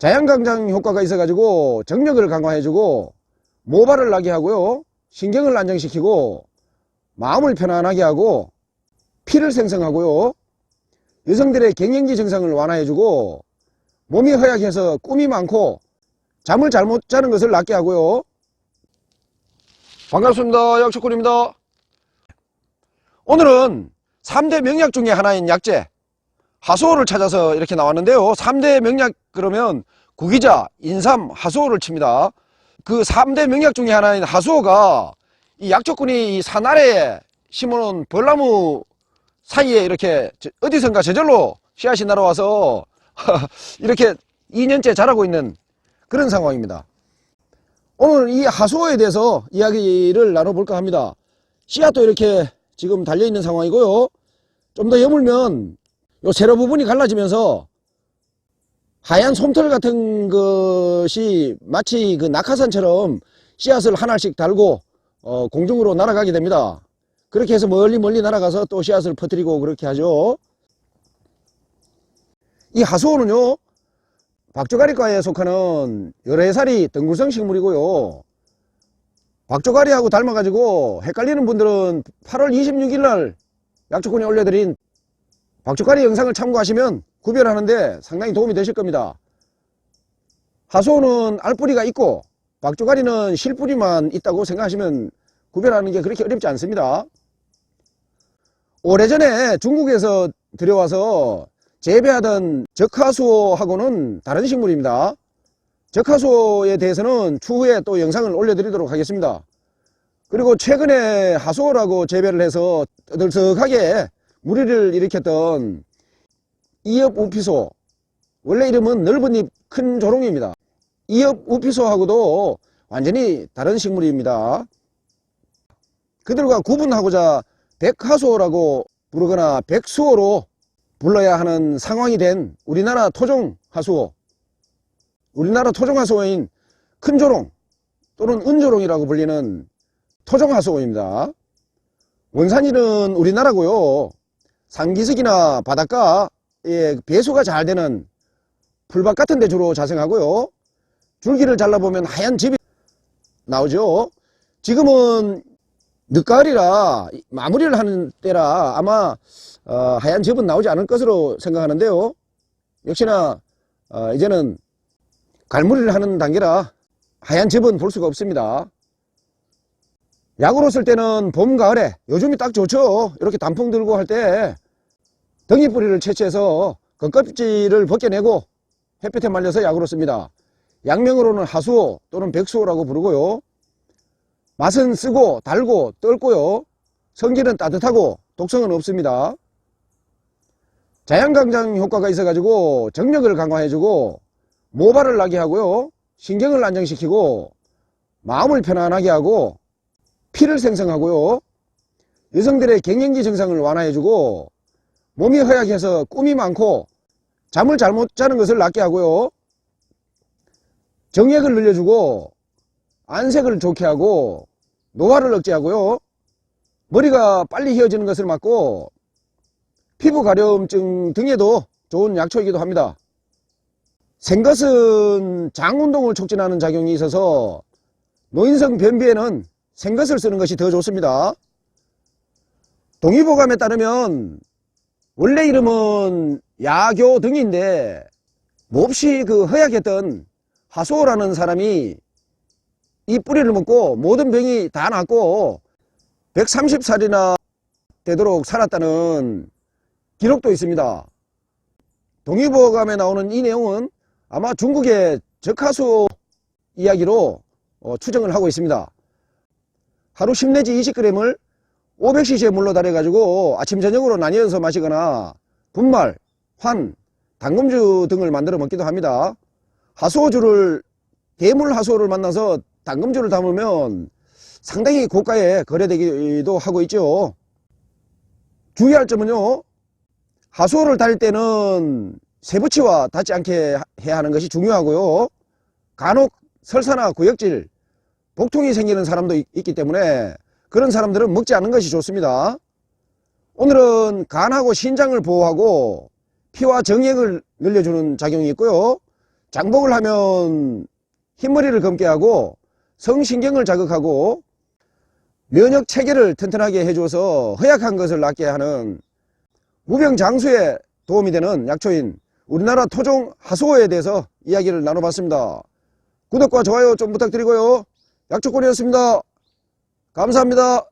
자양강장 효과가 있어가지고 정력을 강화해주고 모발을 나게 하고요. 신경을 안정시키고 마음을 편안하게 하고 피를 생성하고요. 여성들의 갱년기 증상을 완화해주고 몸이 허약해서 꿈이 많고 잠을 잘못 자는 것을 낫게 하고요. 반갑습니다. 약초꾼입니다. 오늘은 3대 명약 중에 하나인 약재 하수오를 찾아서 이렇게 나왔는데요. 3대 명약 그러면 구기자, 인삼, 하수오를 칩니다. 그 3대 명약 중에 하나인 하수오가 이 약초꾼이 이 산 아래에 심어놓은 벌나무 사이에 이렇게 저- 어디선가 저절로 씨앗이 날아와서 이렇게 2년째 자라고 있는 그런 상황입니다. 오늘 이 하수오에 대해서 이야기를 나눠볼까 합니다. 씨앗도 이렇게 지금 달려있는 상황이고요. 좀 더 여물면 요 세로 부분이 갈라지면서 하얀 솜털 같은 것이 마치 그 낙하산처럼 씨앗을 하나씩 달고 어, 공중으로 날아가게 됩니다. 그렇게 해서 멀리 멀리 날아가서 또 씨앗을 퍼뜨리고 그렇게 하죠. 이 하수오는요, 박조가리과에 속하는 열애살이 덩굴성 식물이고요. 박조가리하고 닮아가지고 헷갈리는 분들은 8월 26일 날 약초군에 올려드린 박조가리 영상을 참고하시면 구별하는데 상당히 도움이 되실 겁니다. 하수오는 알뿌리가 있고 박조가리는 실뿌리만 있다고 생각하시면 구별하는 게 그렇게 어렵지 않습니다. 오래전에 중국에서 들여와서 재배하던 적하수오하고는 다른 식물입니다. 적하수오에 대해서는 추후에 또 영상을 올려드리도록 하겠습니다. 그리고 최근에 하수오라고 재배를 해서 떠들썩하게 무리를 일으켰던 이엽 우피소 원래 이름은 넓은 잎 큰 조롱입니다. 이엽 우피소하고도 완전히 다른 식물입니다. 그들과 구분하고자 백하수오라고 부르거나 백수호로 불러야 하는 상황이 된 우리나라 토종 하수오 우리나라 토종 하수오인 큰조롱 또는 은조롱이라고 불리는 토종 하수오입니다. 원산지는 우리나라고요. 산기슭이나 바닷가에 배수가 잘 되는 풀밭 같은 데 주로 자생하고요. 줄기를 잘라보면 하얀 즙이 나오죠. 지금은 늦가을이라 마무리를 하는 때라 아마 어, 하얀 즙은 나오지 않을 것으로 생각하는데요. 역시나 어, 이제는 갈무리를 하는 단계라 하얀 즙은 볼 수가 없습니다. 약으로 쓸 때는 봄, 가을에 요즘이 딱 좋죠. 이렇게 단풍 들고 할 때 덩이 뿌리를 채취해서 겉껍질을 벗겨내고 햇볕에 말려서 약으로 씁니다. 약명으로는 하수오 또는 백수오라고 부르고요. 맛은 쓰고 달고 떫고요. 성질은 따뜻하고 독성은 없습니다. 자양강장 효과가 있어가지고 정력을 강화해주고 모발을 나게 하고요. 신경을 안정시키고 마음을 편안하게 하고 피를 생성하고요. 여성들의 갱년기 증상을 완화해주고 몸이 허약해서 꿈이 많고 잠을 잘못 자는 것을 낫게 하고요. 정액을 늘려주고 안색을 좋게 하고 노화를 억제하고요. 머리가 빨리 휘어지는 것을 막고 피부 가려움증 등에도 좋은 약초이기도 합니다. 생것은 장 운동을 촉진하는 작용이 있어서 노인성 변비에는 생것을 쓰는 것이 더 좋습니다. 동의보감에 따르면 원래 이름은 야교 등인데 몹시 그 허약했던 하소라는 사람이 이 뿌리를 먹고 모든 병이 다 낫고 130살이나 되도록 살았다는 기록도 있습니다. 동의보감에 나오는 이 내용은 아마 중국의 적하수 이야기로 어, 추정을 하고 있습니다. 하루 10 내지 20g을 500cc의 물로 달여가지고 아침 저녁으로 나뉘어서 마시거나 분말, 환, 당금주 등을 만들어 먹기도 합니다. 하수오주를 대물 하수오를 만나서 당금주를 담으면 상당히 고가에 거래되기도 하고 있죠. 주의할 점은요. 하수오를 달 때는 세부치와 닿지 않게 해야 하는 것이 중요하고요. 간혹 설사나 구역질, 복통이 생기는 사람도 있- 있기 때문에 그런 사람들은 먹지 않는 것이 좋습니다. 오늘은 간하고 신장을 보호하고 피와 정액을 늘려주는 작용이 있고요. 장복을 하면 흰머리를 검게 하고 성신경을 자극하고 면역 체계를 튼튼하게 해줘서 허약한 것을 낫게 하는 무병장수에 도움이 되는 약초인 우리나라 토종 하수오에 대해서 이야기를 나눠봤습니다. 구독과 좋아요 좀 부탁드리고요. 약초꾼이었습니다. 감사합니다.